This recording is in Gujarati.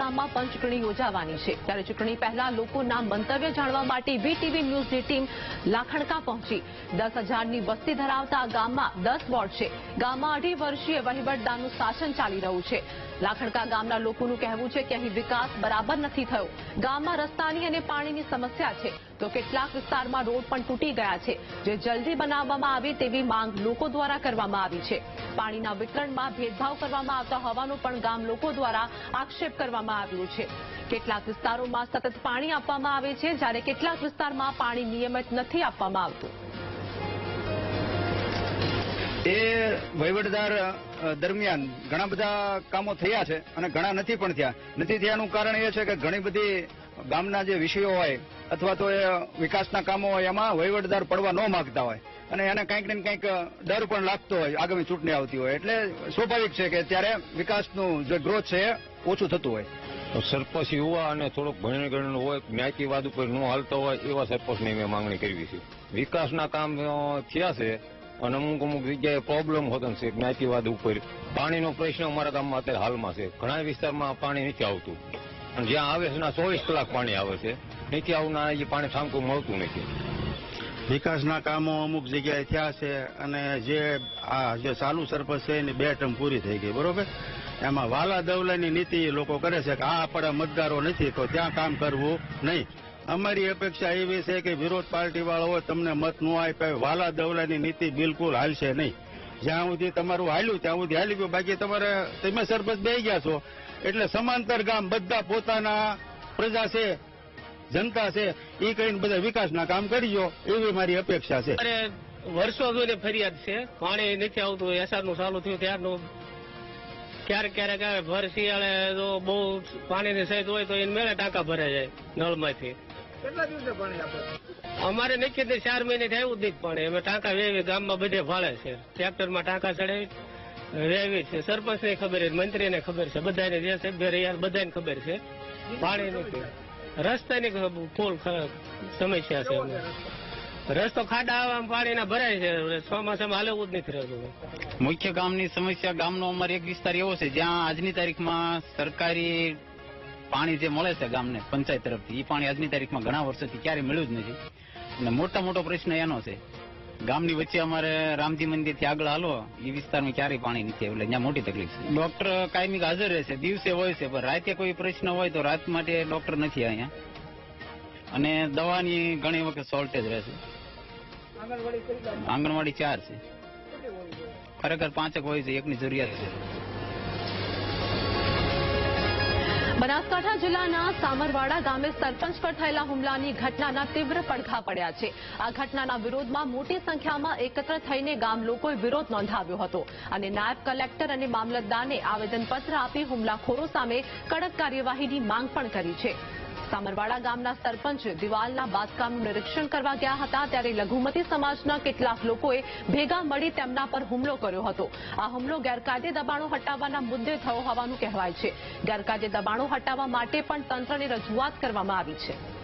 ગામમાં પંચચૂંટણી યોજાવાની છે. ત્યારે ચૂંટણી પહેલા લોકોના મંતવ્ય જાણવા માટે વીટીવી ન્યૂઝની ટીમ લાખણકા પહોંચી. દસ હજારની વસ્તી ધરાવતા ગામમાં દસ વોર્ડ છે. ગામમાં અઢી વર્ષીય વહીવટદારનું શાસન ચાલી રહ્યું છે. લાખણકા ગામના લોકોનું કહેવું છે કે અહીં વિકાસ બરાબર નથી થયો. ગામમાં રસ્તાની અને પાણીની સમસ્યા છે. તો કેટલાક વિસ્તારમાં રોડ પણ તૂટી ગયા છે. જે જલ્દી બનાવવામાં આવે તેવી માંગ લોકો દ્વારા કરવામાં આવી છે. પાણીના વિતરણમાં ભેદભાવ કરવામાં આવતા હોવાનો પણ ગામ લોકો દ્વારા આક્ષેપ કરવામાં આવ્યો છે. કેટલાક વિસ્તારોમાં સતત પાણી આપવામાં આવે છે, જ્યારે કેટલાક વિસ્તારમાં પાણી નિયમિત નથી આપવામાં આવતું. એ વહીવટદાર દરમિયાન ઘણા બધા કામો થયા છે અને ઘણા નથી પણ થયા. નથી થયાનું કારણ એ છે કે ઘણી બધી ગામના જે વિષયો હોય અથવા તો એ વિકાસના કામો હોય, એમાં વહીવટદાર પડવા ન માગતા હોય. અને એને કંઈક ને કંઈક ડર પણ લાગતો હોય, આગામી ચૂંટણી આવતી હોય. એટલે સ્વાભાવિક છે કે ત્યારે વિકાસનું જે ગ્રોથ છે એ ઓછું થતું હોય. સરપંચ યુવા અને થોડોક ભણી ગણેલું હોય જ્ઞાતિવાદ ઉપર ન હાલતો હોય, એવા સરપંચની મેં માંગણી કરવી છે. વિકાસના કામ થયા છે અને અમુક અમુક જગ્યાએ પ્રોબ્લેમ હોતો છે જ્ઞાતિવાદ ઉપર. પાણીનો પ્રશ્ન અમારા ગામમાં અત્યારે હાલમાં છે. ઘણા વિસ્તારમાં પાણી નથી આવતું. અને જ્યાં આવે છે ચોવીસ કલાક પાણી આવે છે. નથી આવનાર જે પાણી સામકું મળતું નથી. વિકાસના કામો અમુક જગ્યાએ થયા છે અને જે આ જે ચાલુ સરપંચ છે એની બે ટર્મ પૂરી થઈ ગઈ, બરોબર? એમાં વાલા દવલાની નીતિ લોકો કરે છે કે આ આપણા મતદારો નથી, તો ત્યાં કામ કરવું નહીં. અમારી અપેક્ષા એવી છે કે વિરોધ પાર્ટી વાળાઓ તમને મત ન આપ્યા વાલા દવલાની નીતિ બિલકુલ હાલશે નહીં. જ્યાં સુધી તમારું હાલ્યું, ત્યાં સુધી હાલી ગયું. બાકી તમારે તમે સરપંચ બે ગયા છો. એટલે સમાંતર ગામ બધા પોતાના પ્રજા છે, જનતા છે, એ કહીને બધા વિકાસના કામ કરજો એવી મારી અપેક્ષા છે. અરે, વર્ષો જોઈને ફરિયાદ છે. પાણી નથી આવતું એસઆરનું ચાલુ થયું ત્યારનું. ક્યારેક ક્યારેક ભર શિયાળે બહુ પાણીની સહિત હોય તો એને મેળે ટાંકા ભરાઈ જાય નળમાંથી. અમારે નથી તે ચાર મહિને આવ્યું જ નહીં પાણી. અમે ટાંકા વેવી ગામમાં બધે ફાળે છે. ટ્રેક્ટરમાં ટાંકા ચડાવી વેવી છે. સરપંચ ને ખબર છે મંત્રી ને ખબર છે બધાને જે સભ્ય રહ્યા બધાને ખબર છે. પાણી નથી. રસ્તાની ફૂલ સમસ્યા છે અમને રસ્તો ખાડા આવવા પાણીના ભરાય છે. ચોમાસામાં હાલવું જ નથી રહેતું. મુખ્ય ગામની સમસ્યા ગામનો અમારે એક વિસ્તાર એવો છે જ્યાં આજની તારીખમાં સરકારી પાણી જે મળે છે ગામને પંચાયત તરફથી એ પાણી આજની તારીખમાં ઘણા વર્ષોથી ક્યારેય મળ્યું જ નથી. અને મોટા મોટો પ્રશ્ન એનો છે ગામની વચ્ચે અમારે રામજી મંદિરથી આગળ હાલો એ વિસ્તારમાં ક્યારેય પાણી નથી એટલે ત્યાં મોટી તકલીફ છે. ડોક્ટર કાયમી હાજર રહે છે દિવસે હોય છે પણ રાતે કોઈ પ્રશ્ન હોય તો રાત માટે ડોક્ટર નથી અહીંયા. અને દવાની ઘણી વખત શોર્ટેજ રહે છે. આંગણવાડી ચાર છે. ખરેખર પાંચેક હોય છે એકની જરૂરિયાત છે. બનાસકાંઠા જિલ્લાના સામરવાડા ગામે સરપંચ પર થયેલા હુમલાની ઘટનાના તીવ્ર પડઘા પડ્યા છે. આ ઘટનાના વિરોધમાં મોટી સંખ્યામાં એકત્ર થઈને ગામ લોકોએ વિરોધ નોંધાવ્યો હતો અને નાયબ કલેક્ટર અને મામલતદારને આવેદનપત્ર આપી હુમલાખોરો સામે કડક કાર્યવાહીની માંગ પણ કરી છે. સામરવાડા ગામના સરપંચ દિવાલના બાંધકામનું નિરીક્ષણ કરવા ગયા હતા ત્યારે લઘુમતી સમાજના કેટલાક લોકોએ ભેગા મળી તેમના પર હુમલો કર્યો હતો. આ હુમલો ગેરકાયદે દબાણો હટાવવાના મુદ્દે થયો હોવાનું કહેવાય છે. ગેરકાયદે દબાણો હટાવવા માટે પણ તંત્રને રજૂઆત કરવામાં આવી છે.